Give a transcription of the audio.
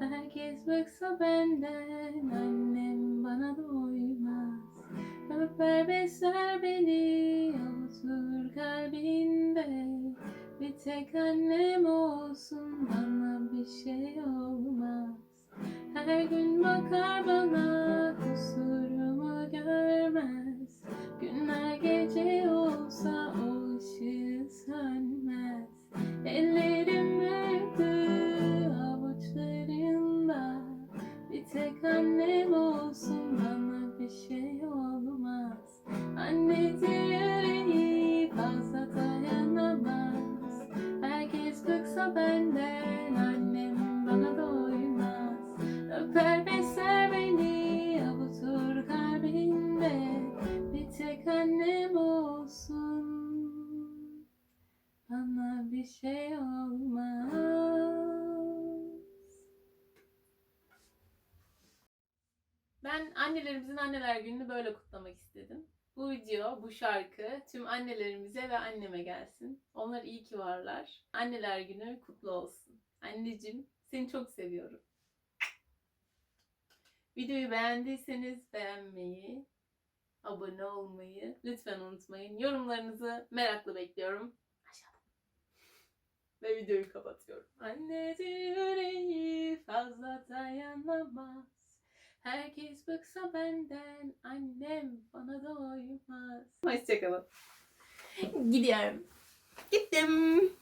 Herkes baksa benden Annem bana da uymaz Öper beni Unutur kalbinde. Bir tek annem olsun Bana bir şey olmaz. Her gün bakar bana Kusurumu görmez. Günler gece olsa O ışığı sönmez. Ellerim büyüdü avuçlarında Bir tek annem olsun bana bir şey olmaz. Annedir Bıksa benden annem bana doymaz Öper besler beni avutur kalbinde Bir tek annem olsun bana bir şey olmaz. Ben annelerimizin anneler gününü böyle kutlamak istedim. Bu video, bu şarkı tüm annelerimize ve anneme gelsin. Onlar iyi ki varlar. Anneler günü kutlu olsun. Anneciğim seni çok seviyorum. Videoyu beğendiyseniz beğenmeyi, abone olmayı lütfen unutmayın. Yorumlarınızı merakla bekliyorum. Aşağıda. Ve videoyu kapatıyorum. Annedir yüreği fazla dayanamaz. Herkes bıksa benden, annem bana doymaz. Hoşçakalın. Gidiyorum. Gittim.